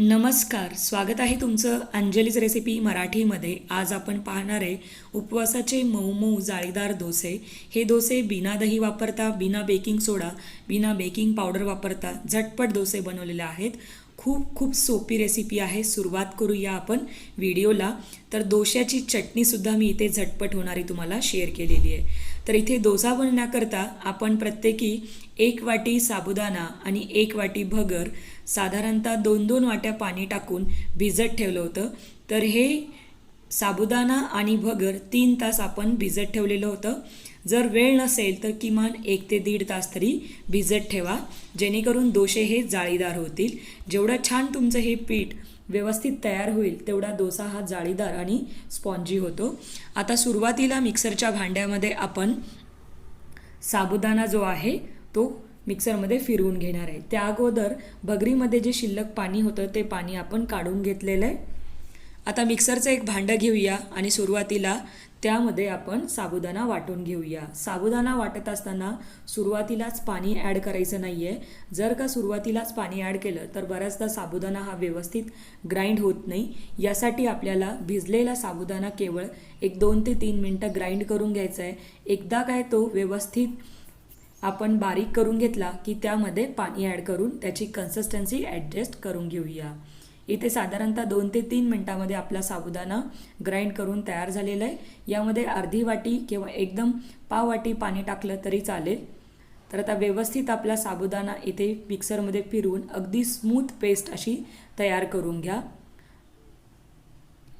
नमस्कार स्वागत आहे तुमचं अंजलीज रेसिपी मराठीमध्ये. आज आपण पाहणार आहे उपवासाचे मऊ मऊ जाळीदार डोसे. हे डोसे बिना दही वापरता बिना बेकिंग सोडा बिना बेकिंग पावडर वापरता झटपट डोसे बनवलेले आहेत. खूप खूप सोपी रेसिपी आहे. सुरुवात करूया आपण व्हिडिओला. तर डोश्याची चटणीसुद्धा मी इथे झटपट होणारी तुम्हाला शेअर केलेली आहे. तर इथे डोसा बनण्याकरता आपण प्रत्येकी एक वाटी साबुदाणा आणि एक वाटी भगर साधारणतः दोन दोन वाट्या पाणी टाकून भिजत ठेवलं होतं. तर हे साबुदाणा आणि भगर तीन तास आपण भिजत ठेवलेलं होतं. जर वेळ नसेल तर किमान एक ते दीड तास तरी भिजत ठेवा. जेणेकरून दोसे हे जाळीदार होतील. जेवढं छान तुमचं हे पीठ व्यवस्थित तयार होईल तेवढा डोसा हा जाळीदार आणि स्पॉन्जी होतो. आता सुरुवातीला मिक्सरच्या भांड्यामध्ये आपण साबुदाणा जो आहे तो मिक्सरमध्ये फिरवून घेणार आहे. त्या अगोदर भगरीमध्ये जे शिल्लक पाणी होतं ते पाणी आपण काढून घेतलेलं आहे. आता मिक्सरचं एक भांडं घेऊया आणि सुरुवातीला त्यामध्ये आपण साबुदाणा वाटून घेऊया. साबुदाणा वाटत असताना सुरुवातीलाच पाणी ॲड करायचं नाही आहे जर का सुरुवातीलाच पाणी ॲड केलं तर बऱ्याचदा साबुदाणा हा व्यवस्थित ग्राइंड होत नाही. यासाठी आपल्याला भिजलेला साबुदाणा केवळ एक दोन ते तीन मिनटं ग्राइंड करून घ्यायचा आहे. एकदा काय तो व्यवस्थित आपण बारीक करून घेतला की त्यामध्ये पाणी ॲड करून त्याची कन्सिस्टन्सी ॲडजस्ट करून घेऊया. इथे साधारणतः दोन ते तीन मिनटामध्ये आपला साबुदाणा ग्राइंड करून तयार झालेला आहे. यामध्ये अर्धी वाटी किंवा एकदम पाव वाटी पाणी टाकलं तरी चालेल. तर आता व्यवस्थित आपला साबुदाणा इथे मिक्सरमध्ये फिरवून अगदी स्मूथ पेस्ट अशी तयार करून घ्या.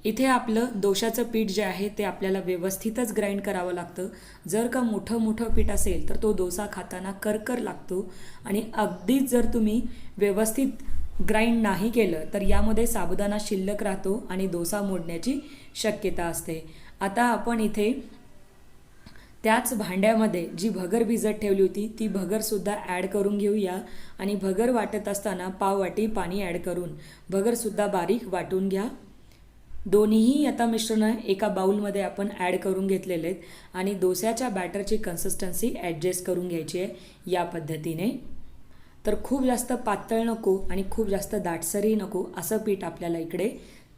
इथे आपलं दोशाचं पीठ जे आहे ते आपल्याला व्यवस्थितच ग्राइंड करावं लागतं. जर का मोठं मोठं पीठ असेल तर तो डोसा खाताना करकर लागतो. आणि अगदीच जर तुम्ही व्यवस्थित ग्राइंड नाही केलं तर यामध्ये साबुदाणा शिल्लक राहतो आणि डोसा मोडण्याची शक्यता असते. आता आपण इथे त्याच भांड्यामध्ये जी भगर भिजत ठेवली होती ती भगरसुद्धा ॲड करून घेऊया. आणि भगर वाटत असताना पाववाटी पाणी ॲड करून. भगरसुद्धा बारीक वाटून घ्या. दोन्हीही आता मिश्रण एका बाऊलमध्ये आपण ॲड करून घेतलेले आहेत आणि डोस्याच्या बॅटरची कन्सिस्टन्सी ॲडजस्ट करून घ्यायची आहे या पद्धतीने. तर खूप जास्त पातळ नको आणि खूप जास्त दाटसरही नको असं पीठ आपल्याला इकडे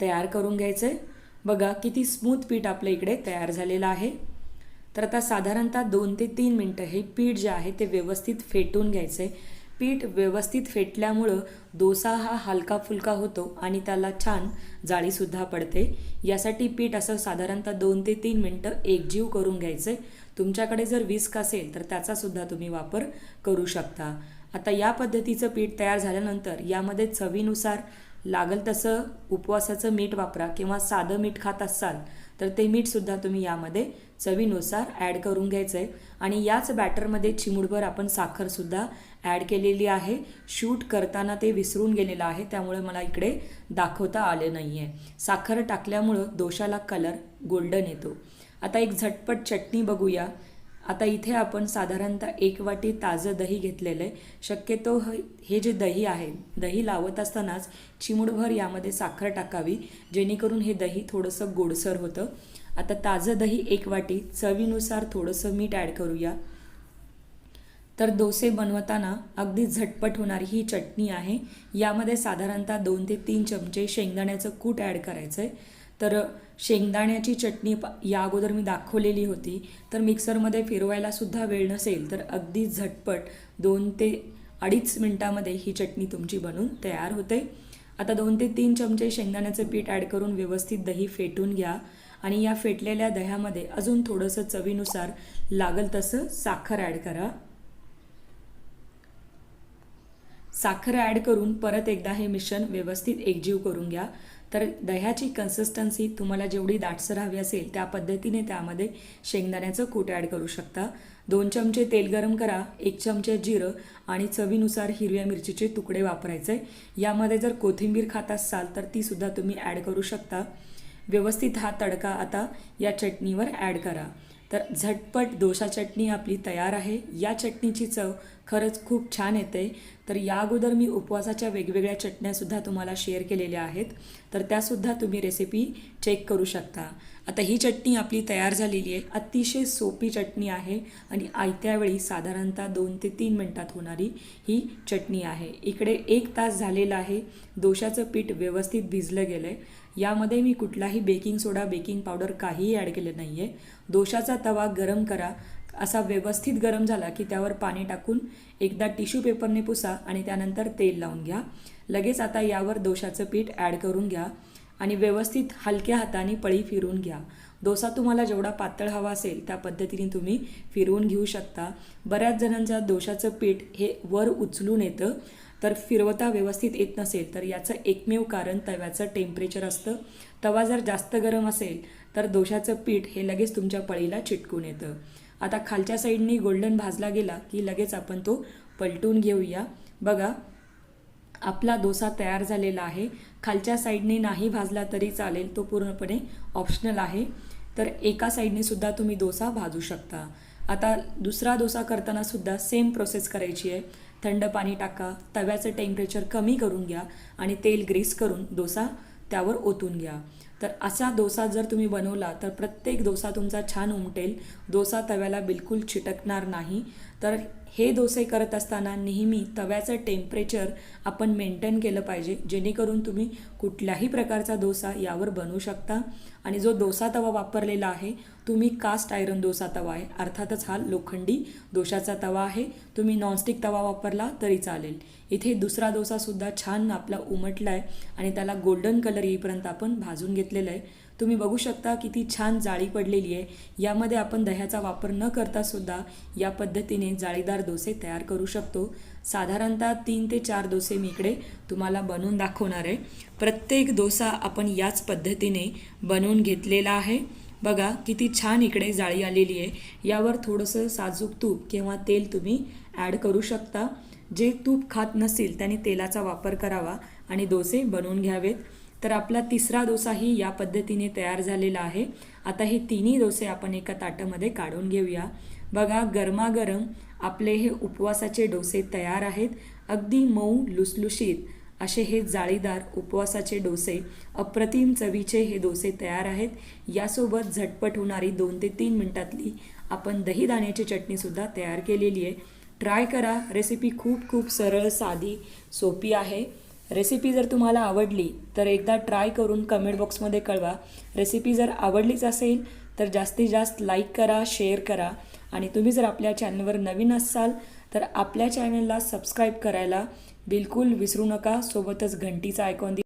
तयार करून घ्यायचं आहे बघा किती स्मूथ पीठ आपल्या इकडे तयार झालेलं आहे. तर आता साधारणतः दोन ते तीन मिनटं हे पीठ जे आहे ते व्यवस्थित फेटून घ्यायचं आहे पीठ व्यवस्थित फेटल्यामुळं डोसा हा हलका फुलका होतो आणि त्याला छान जाळीसुद्धा पडते. यासाठी पीठ असं साधारणतः दोन ते तीन मिनटं एकजीव करून घ्यायचं तुमच्याकडे जर विस्क असेल तर त्याचासुद्धा तुम्ही वापर करू शकता. आता या पद्धतीचं पीठ तयार झाल्यानंतर यामध्ये चवीनुसार लागल तसं उपवासाचं मीठ वापरा किंवा साधं मीठ खात असाल तर ते मीठसुद्धा तुम्ही यामध्ये चवीनुसार ॲड करून घ्यायचं आहे आणि याच बॅटरमध्ये चिमुडभर आपण साखरसुद्धा ॲड केलेली आहे. शूट करताना ते विसरून गेलेलं आहे त्यामुळे मला इकडे दाखवता आले नाही आहे साखर टाकल्यामुळं दोशाला कलर गोल्डन येतो. आता एक झटपट चटणी बघूया. आता इथे आपण साधारणतः एक वाटी ताजं दही घेतलेलं आहे. शक्यतो हे जे दही आहे दही लावत असतानाच चिमुडभर यामध्ये साखर टाकावी जेणेकरून हे दही थोडंसं गोडसर होतं. आता ताजं दही एक वाटी चवीनुसार थोडंसं मीठ ॲड करूया. तर डोसे बनवताना अगदी झटपट होणारी ही चटणी आहे. यामध्ये साधारणतः दोन ते तीन चमचे शेंगदाण्याचं कूट ॲड करायचं आहे तर शेंगदाण्याची चटणी या अगोदर मी दाखवलेली होती. तर मिक्सरमध्ये फिरवायलासुद्धा वेळ नसेल तर अगदी झटपट दोन ते अडीच मिनटामध्ये ही चटणी तुमची बनून तयार होते. आता दोन ते तीन चमचे शेंगदाण्याचं पीठ ॲड करून व्यवस्थित दही फेटून घ्या आणि या फेटलेल्या दह्यामध्ये अजून थोडंसं चवीनुसार लागल तसं साखर ॲड करा. साखर ॲड करून परत एकदा हे मिश्रण व्यवस्थित एकजीव करून घ्या. तर दह्याची कन्सिस्टन्सी तुम्हाला जेवढी दाटसर हवी असेल त्या पद्धतीने त्यामध्ये शेंगदाण्याचं कूट ॲड करू शकता. दोन चमचे तेल गरम करा एक चमचे जिरं आणि चवीनुसार हिरव्या मिरचीचे तुकडे वापरायचे. यामध्ये जर कोथिंबीर खात असाल तर तीसुद्धा तुम्ही ॲड करू शकता. व्यवस्थित हा तडका आता या चटणीवर ॲड करा. तर झटपट डोसा चटणी आपली तयार आहे. या चटणीची चव खरंच खूप छान येते. तर या अगोदर मी उपवासाच्या वेगवेगळ्या चटण्यासुद्धा तुम्हाला शेअर केलेल्या आहेत. तर त्यासुद्धा तुम्ही रेसिपी चेक करू शकता. आता ही चटणी आपली तयार झालेली आहे. अतिशय सोपी चटणी आहे आणि आयत्या वेळी साधारणतः दोन ते तीन मिनटात होणारी ही चटणी आहे. इकडे एक तास झालेला आहे. दोशाचं पीठ व्यवस्थित भिजलं गेलं आहे यामध्ये मी कुठलाही बेकिंग सोडा बेकिंग पावडर काहीही ॲड केलं नाही आहे दोशाचा तवा गरम करा. असा व्यवस्थित गरम झाला की त्यावर पाणी टाकून एकदा टिश्यू पेपरने पुसा आणि त्यानंतर तेल लावून घ्या. लगेच आता यावर दोशाचं पीठ ॲड करून घ्या आणि व्यवस्थित हलक्या हाताने पळी फिरून घ्या. डोसा तुम्हाला जेवढा पातळ हवा असेल त्या पद्धतीने तुम्ही फिरवून घेऊ शकता. बऱ्याच जणांच्या दोशाचं पीठ हे वर उचलून येतं. तर फिरवता व्यवस्थित येत नसेल तर याचं एकमेव कारण तव्याचं टेम्परेचर असतं. तवा जर जास्त गरम असेल तर दोशाचं पीठ हे लगेच तुमच्या पळीला चिटकून येतं. आता खालच्या साईडनी गोल्डन भाजला गेला की लगेच आपण तो पलटून घेऊया. बघा आपला डोसा तयार झालेला आहे. खालच्या साईडने नाही भाजला तरी चालेल तो पूर्णपणे ऑप्शनल आहे. तर एका साईडने सुद्धा तुम्ही डोसा भाजू शकता. आता दुसरा डोसा करताना सुद्धा सेम प्रोसेस करायची आहे. थंड पाणी टाका तव्याचं टेम्परेचर कमी करून घ्या आणि तेल ग्रीस करून डोसा त्यावर ओतून घ्या. तर असा डोसा जर तुम्ही बनवला तर प्रत्येक डोसा तुमचा छान उमटेल. डोसा तव्याला बिलकुल चिटकणार नाही. तर हे डोसे करत असताना नेहमी तव्याचं टेम्परेचर आपण मेंटेन केलं पाहिजे जेणेकरून तुम्ही कुठल्याही प्रकारचा डोसा यावर बनवू शकता. आणि जो डोसा तवा वापरलेला आहे तुम्ही कास्ट आयरन डोसा तवा आहे. अर्थातच हा लोखंडी दोशाचा तवा आहे. तुम्ही नॉनस्टिक तवा वापरला तरी चालेल. इथे दुसरा डोसासुद्धा छान आपला उमटला आहे आणि त्याला गोल्डन कलर येईपर्यंत आपण भाजून घेतो घेतलेलं आहे. तुम्ही बघू शकता किती छान जाळी पडलेली आहे. यामध्ये आपण दह्याचा वापर न करता सुद्धा या पद्धतीने जाळीदार डोसे तयार करू शकतो. साधारणतः तीन ते चार डोसे मी इकडे तुम्हाला बनवून दाखवणार आहे. प्रत्येक डोसा आपण याच पद्धतीने बनवून घेतलेला आहे. बघा किती छान इकडे जाळी आलेली आहे. यावर थोडंसं साजूक तूप किंवा तेल तुम्ही ॲड करू शकता. जे तूप खात नसतील त्याने तेलाचा वापर करावा आणि डोसे बनवून घ्यावेत. तर आपला तिसरा डोसाही या पद्धतीने तयार झालेला आहे. आता हे तिन्ही डोसे आपण एका ताटामध्ये काढून घेऊया. बघा गरमागरम आपले हे उपवासाचे डोसे तयार आहेत. अगदी मऊ लुसलुशीत असे हे जाळीदार उपवासाचे डोसे अप्रतिम चवीचे हे डोसे तयार आहेत. यासोबत झटपट होणारी दोन ते तीन मिनटातली आपण दही दाण्याची चटणीसुद्धा तयार केलेली आहे. ट्राय करा. रेसिपी खूप खूप सरळ साधी सोपी आहे. रेसिपी जर तुम्हाला आवडली तर एकदा ट्राय करून कमेंट बॉक्समध्ये कळवा. रेसिपी जर आवडलीच असेल तर जास्तीत जास्त लाईक करा शेअर करा. आणि तुम्ही जर आपल्या चॅनलवर नवीन असाल तर आपल्या चॅनलला सबस्क्राईब करायला बिलकुल विसरू नका. सोबतच घंटीचा आयकॉन